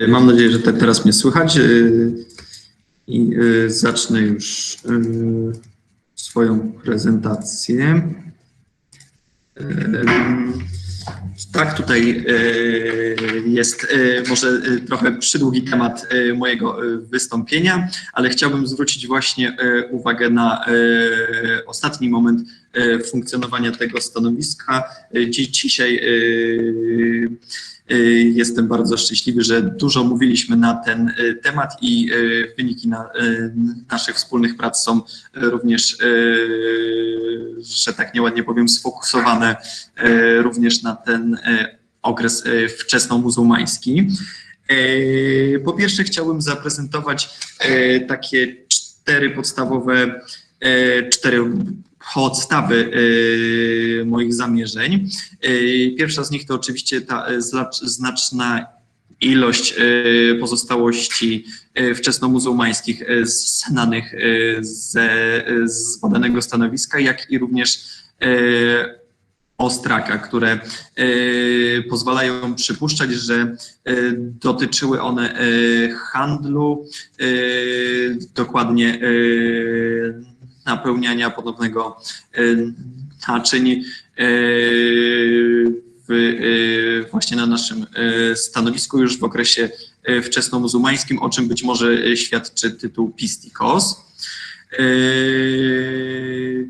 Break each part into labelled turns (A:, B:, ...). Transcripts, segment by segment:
A: Mam nadzieję, że tak teraz mnie słychać y, i y, zacznę już y, swoją prezentację. Tak, tutaj jest może trochę przydługi temat mojego wystąpienia, ale chciałbym zwrócić właśnie uwagę na ostatni moment funkcjonowania tego stanowiska. Dzisiaj Y, jestem bardzo szczęśliwy, że dużo mówiliśmy na ten y, temat i y, wyniki na, naszych wspólnych prac są również, że tak nieładnie powiem, sfokusowane również na ten okres wczesnomuzułmański. Po pierwsze chciałbym zaprezentować takie cztery podstawowe, cztery podstawy y, moich zamierzeń. Y, pierwsza z nich to oczywiście ta y, znaczna ilość pozostałości wczesnomuzułmańskich znanych ze z badanego stanowiska, jak i również ostraka, które pozwalają przypuszczać, że dotyczyły one handlu, dokładnie napełniania ponownego e, naczyń w, e, właśnie na naszym stanowisku już w okresie wczesnomuzułmańskim, o czym być może świadczy tytuł Pistikos,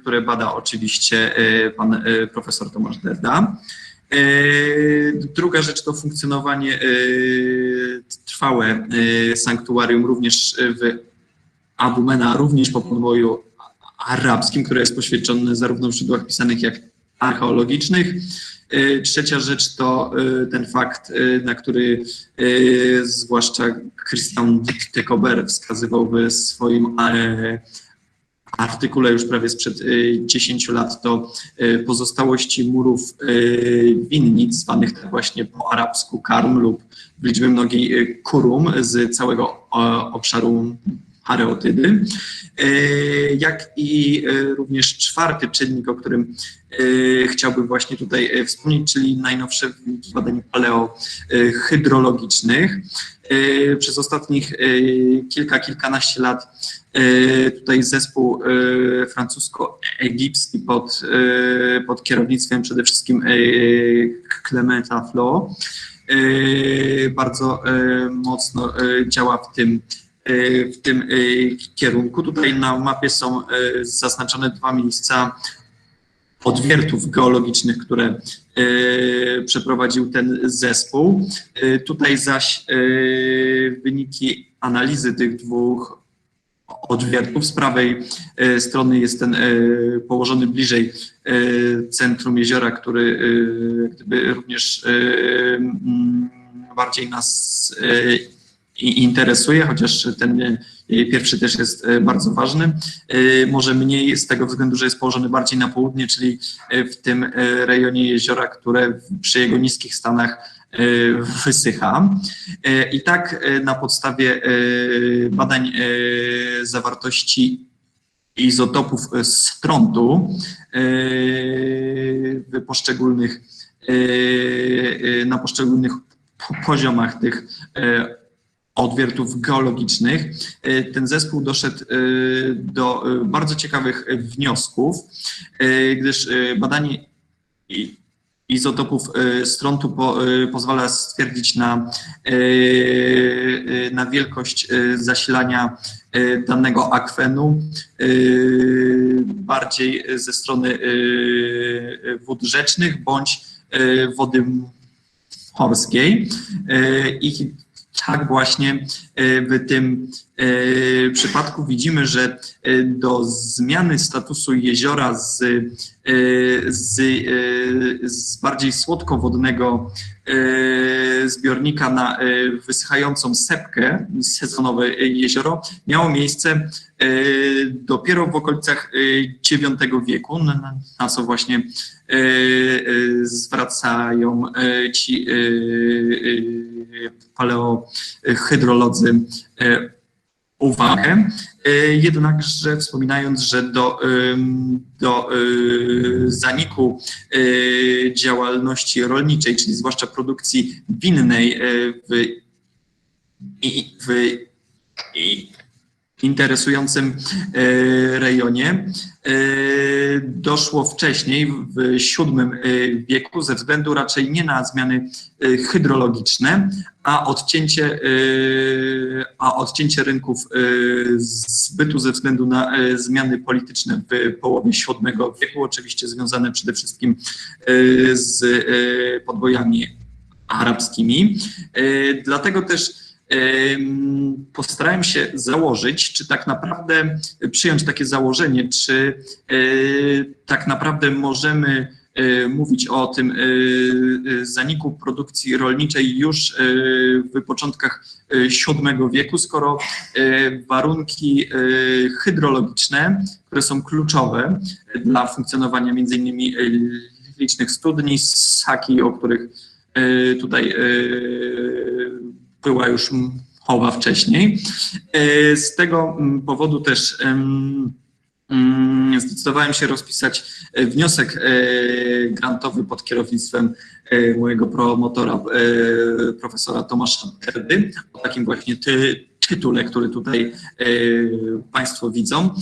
A: które bada oczywiście pan profesor Tomasz Derda. Druga rzecz to funkcjonowanie trwałe sanktuarium również w Abumena, również po podboju arabskim, które jest poświęcone zarówno w źródłach pisanych, jak archeologicznych. Y, trzecia rzecz to y, ten fakt, y, na który zwłaszcza Christian Tekober wskazywał w swoim artykule już prawie sprzed 10 lat, to pozostałości murów winnic, zwanych tak właśnie po arabsku karm lub w liczbie mnogiej kurum z całego obszaru areotydy, e, jak i e, również czwarty czynnik, o którym e, chciałbym właśnie tutaj wspomnieć, czyli najnowsze wyniki badań paleohydrologicznych. Przez ostatnich kilka, kilkanaście lat tutaj zespół francusko-egipski pod, pod kierownictwem przede wszystkim Clementa Flo bardzo mocno działa w tym w tym e, kierunku. Tutaj na mapie są e, zaznaczone dwa miejsca odwiertów geologicznych, które przeprowadził ten zespół. Tutaj zaś wyniki analizy tych dwóch odwiertów. Z prawej strony jest ten położony bliżej centrum jeziora, który gdyby również bardziej nas interesuje, chociaż ten e, pierwszy też jest e, bardzo ważny. E, może mniej z tego względu, że jest położony bardziej na południe, czyli w tym rejonie jeziora, które przy jego niskich stanach wysycha. I tak na podstawie badań zawartości izotopów strontu w poszczególnych, na poszczególnych poziomach tych odwiertów geologicznych, e, ten zespół doszedł e, do e, bardzo ciekawych wniosków, gdyż badanie izotopów strontu po, pozwala stwierdzić na, na wielkość zasilania danego akwenu bardziej ze strony wód rzecznych bądź wody morskiej. I tak właśnie e, w tym e, przypadku widzimy, że e, do zmiany statusu jeziora z, z, z bardziej słodkowodnego zbiornika na wysychającą sepkę, sezonowe jezioro, miało miejsce dopiero w okolicach IX wieku, na, co właśnie zwracają ci paleohydrolodzy e, uwagę. E, jednakże wspominając, że do, do e, zaniku działalności rolniczej, czyli zwłaszcza produkcji winnej w i w i interesującym e, rejonie. E, doszło wcześniej, w VII wieku, ze względu raczej nie na zmiany e, hydrologiczne, a odcięcie, a odcięcie rynków zbytu ze względu na zmiany polityczne w połowie VII wieku, oczywiście związane przede wszystkim z podbojami arabskimi. Dlatego też postarałem się założyć, czy tak naprawdę przyjąć takie założenie, czy e, tak naprawdę możemy e, mówić o tym zaniku produkcji rolniczej już w początkach VII wieku, skoro warunki hydrologiczne, które są kluczowe dla funkcjonowania innymi licznych studni, ssaki, o których tutaj była już chowa wcześniej. E, z tego mm, powodu też mm, zdecydowałem się rozpisać e, wniosek e, grantowy pod kierownictwem mojego promotora, profesora Tomasza Terdy, o takim właśnie ty, tytule, który tutaj Państwo widzą.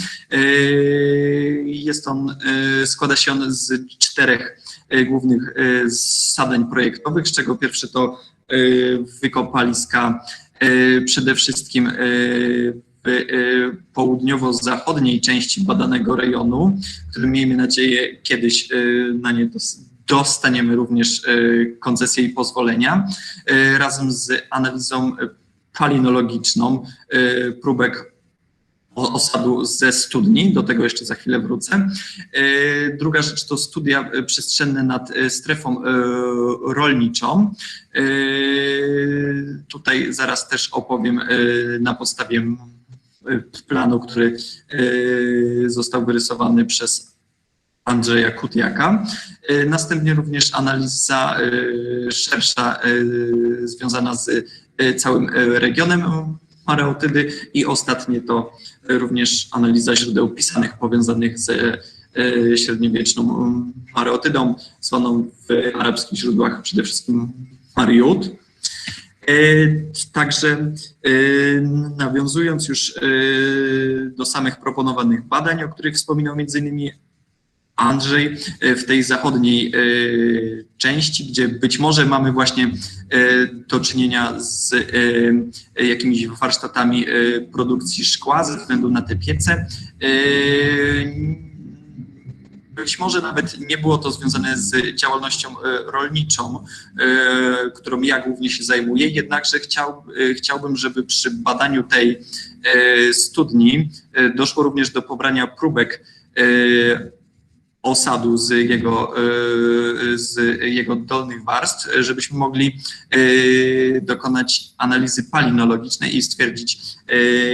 A: Jest on, składa się on z czterech głównych zadań projektowych, z czego pierwsze to wykopaliska y, przede wszystkim y, w południowo-zachodniej części badanego rejonu, który miejmy nadzieję kiedyś na nie dostaniemy również koncesję i pozwolenia, razem z analizą palinologiczną próbek osadu ze studni, do tego jeszcze za chwilę wrócę. E, druga rzecz to studia przestrzenne nad e, strefą e, rolniczą. Tutaj zaraz też opowiem na podstawie planu, który został wyrysowany przez Andrzeja Kutiaka. Następnie również analiza szersza związana z całym regionem Mareotydy i ostatnie to również analiza źródeł pisanych powiązanych z e, średniowieczną mareotydą, zwaną w arabskich źródłach przede wszystkim Mariut. E, także e, nawiązując już do samych proponowanych badań, o których wspominał między innymi Andrzej, e, w tej zachodniej e, części, gdzie być może mamy właśnie e, do czynienia z jakimiś warsztatami produkcji szkła ze względu na te piece. Być może nawet nie było to związane z działalnością rolniczą, którą ja głównie się zajmuję, jednakże chciał, chciałbym, żeby przy badaniu tej studni doszło również do pobrania próbek osadu z jego, e, z jego dolnych warstw, żebyśmy mogli e, dokonać analizy palinologicznej i stwierdzić,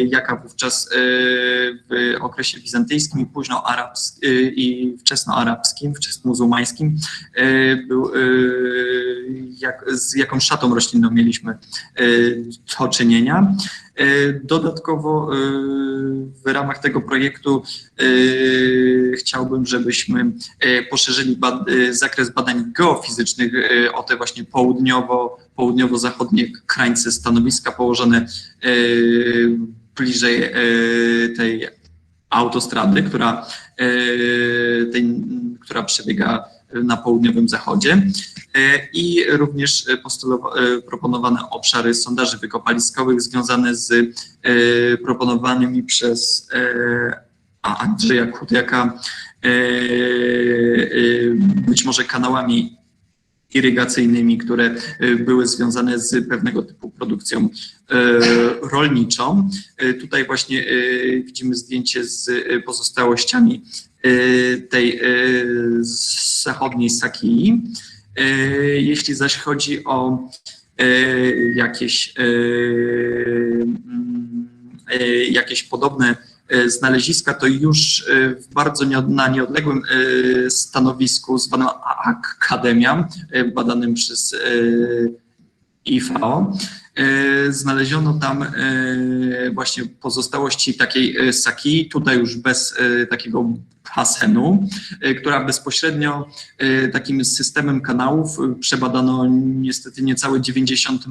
A: jaka wówczas w okresie bizantyjskim i późno arabskim i wczesnoarabskim, wczesnomuzułmańskim był, jak, z jaką szatą roślinną mieliśmy do czynienia. E, dodatkowo e, w ramach tego projektu e, chciałbym, żebyśmy poszerzyli zakres badań geofizycznych o te właśnie południowo, południowo-zachodnie krańce stanowiska położone bliżej tej autostrady, która, tej, która przebiega na południowym zachodzie e, i również e, proponowane obszary sondaży wykopaliskowych związane z e, proponowanymi przez Andrzeja Kudiaka być może kanałami irygacyjnymi, które były związane z pewnego typu produkcją rolniczą. Tutaj właśnie widzimy zdjęcie z pozostałościami tej zachodniej Sakii. E, jeśli zaś chodzi o jakieś, mm, jakieś podobne znaleziska, to już w bardzo na nieodległym stanowisku zwanym Akademia, badanym przez IFAO, znaleziono tam e, właśnie pozostałości takiej e, saki, tutaj już bez e, takiego basenu, e, która bezpośrednio e, takim systemem kanałów e, przebadano niestety niecałe 90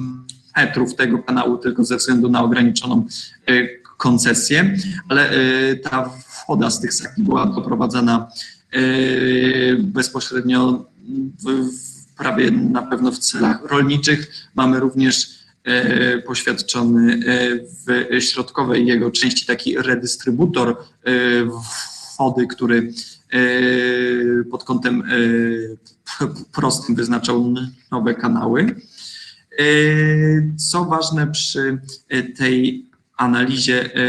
A: metrów tego kanału, tylko ze względu na ograniczoną e, koncesję, ale e, ta woda z tych saki była doprowadzana e, bezpośrednio w, prawie na pewno w celach rolniczych. Mamy również e, poświadczony e, w środkowej jego części taki redystrybutor e, wody, który e, pod kątem e, prostym wyznaczał nowe kanały. E, Co ważne przy e, tej analizie e,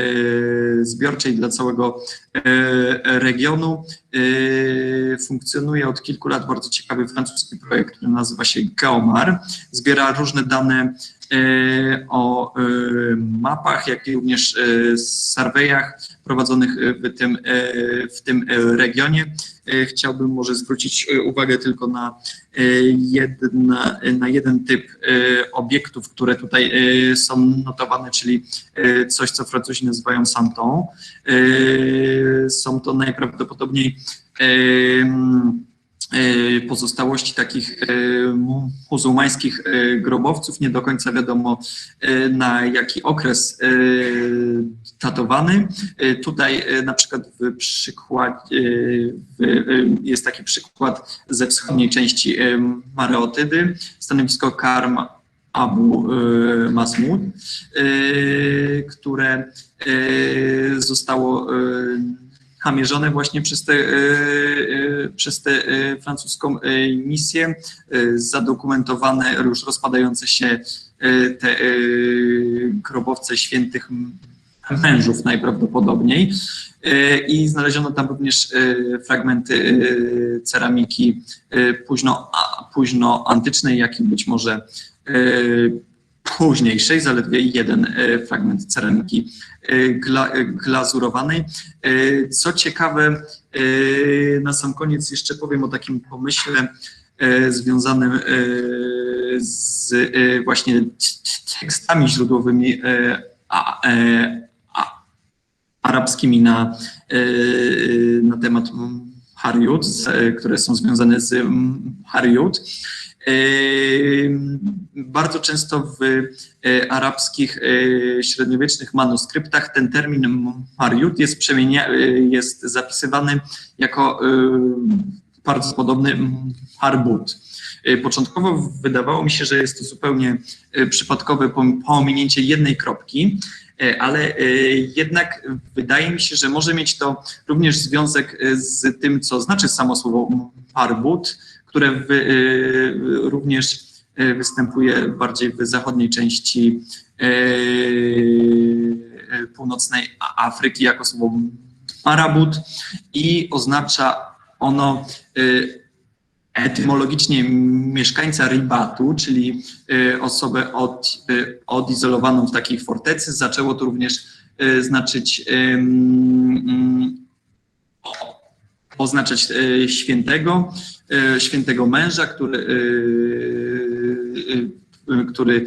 A: zbiorczej dla całego e, regionu e, funkcjonuje od kilku lat bardzo ciekawy francuski projekt, który nazywa się Geomar. Zbiera różne dane e, o e, mapach, jak i również e, surveyach prowadzonych w tym, e, w tym e, regionie. E, Chciałbym może zwrócić e, uwagę tylko na, e, jedna, na jeden typ e, obiektów, które tutaj e, są notowane, czyli e, coś, co Francuzi nazywają Santon. Są to najprawdopodobniej e, pozostałości takich e, mu- muzułmańskich e, grobowców. Nie do końca wiadomo na jaki okres datowany. Tutaj na przykład w e, jest taki przykład ze wschodniej części Mareotydy, stanowisko Karm Abu e, Masmud, e, które e, zostało namierzone właśnie przez tę przez tę e, francuską misję, zadokumentowane już rozpadające się te grobowce świętych mężów najprawdopodobniej. I znaleziono tam również fragmenty ceramiki późno, późno antycznej, jak i być może późniejszej, zaledwie jeden e, fragment ceramiki e, gla, e, glazurowanej. E, Co ciekawe, e, na sam koniec jeszcze powiem o takim pomyśle e, związanym e, z e, właśnie tekstami źródłowymi e, e, arabskimi na, e, na temat Hariut, e, które są związane z Hariut. E, Bardzo często w e, arabskich e, średniowiecznych manuskryptach ten termin Mariut jest, jest zapisywany jako bardzo podobny Harbut. Początkowo wydawało mi się, że jest to zupełnie przypadkowe pom- pominięcie jednej kropki, ale jednak wydaje mi się, że może mieć to również związek z tym, co znaczy samo słowo Harbut, które w, e, również e, występuje bardziej w zachodniej części północnej Afryki jako słowo marabut i oznacza ono etymologicznie mieszkańca ribatu, czyli osobę od, odizolowaną w takiej fortecy. Zaczęło to również znaczyć mm, oznaczać e, świętego, e, świętego męża, który, e, który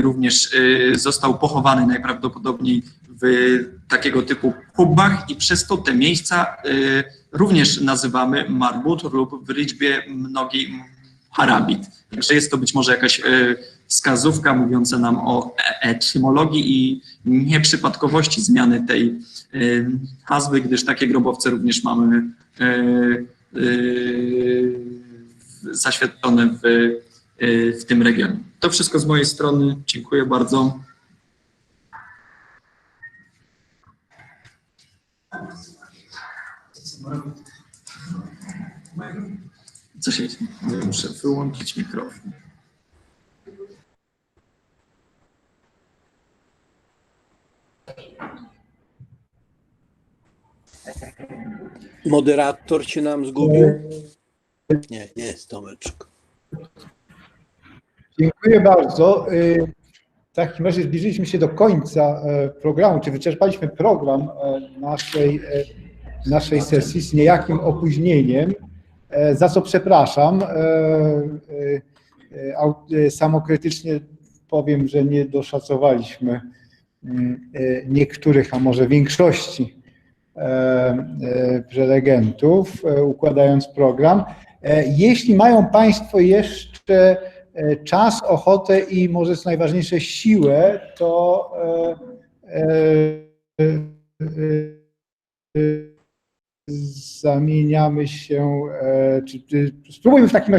A: również został pochowany najprawdopodobniej w takiego typu kubach i przez to te miejsca również nazywamy marbut lub w liczbie mnogiej harabit. Także jest to być może jakaś e, wskazówka mówiąca nam o e- etymologii i nieprzypadkowości zmiany tej e, nazwy, gdyż takie grobowce również mamy e, e, zaświetlone w, w tym regionie. To wszystko z mojej strony. Dziękuję bardzo. Co się dzieje? Muszę wyłączyć mikrofon.
B: Moderator się nam zgubił? Nie, jest Tomeczko.
C: Dziękuję bardzo. Y, W takim razie zbliżyliśmy się do końca e, programu, czy wyczerpaliśmy program e, naszej, e, naszej sesji z niejakim opóźnieniem, za co przepraszam. E, e, e, e, Samokrytycznie powiem, że nie doszacowaliśmy mm, e, niektórych, a może większości e, e, prelegentów, e, układając program. E, Jeśli mają Państwo jeszcze e, czas, ochotę i może co najważniejsze siłę, to e, e, e, zamieniamy się, e, czy, czy spróbujmy w takim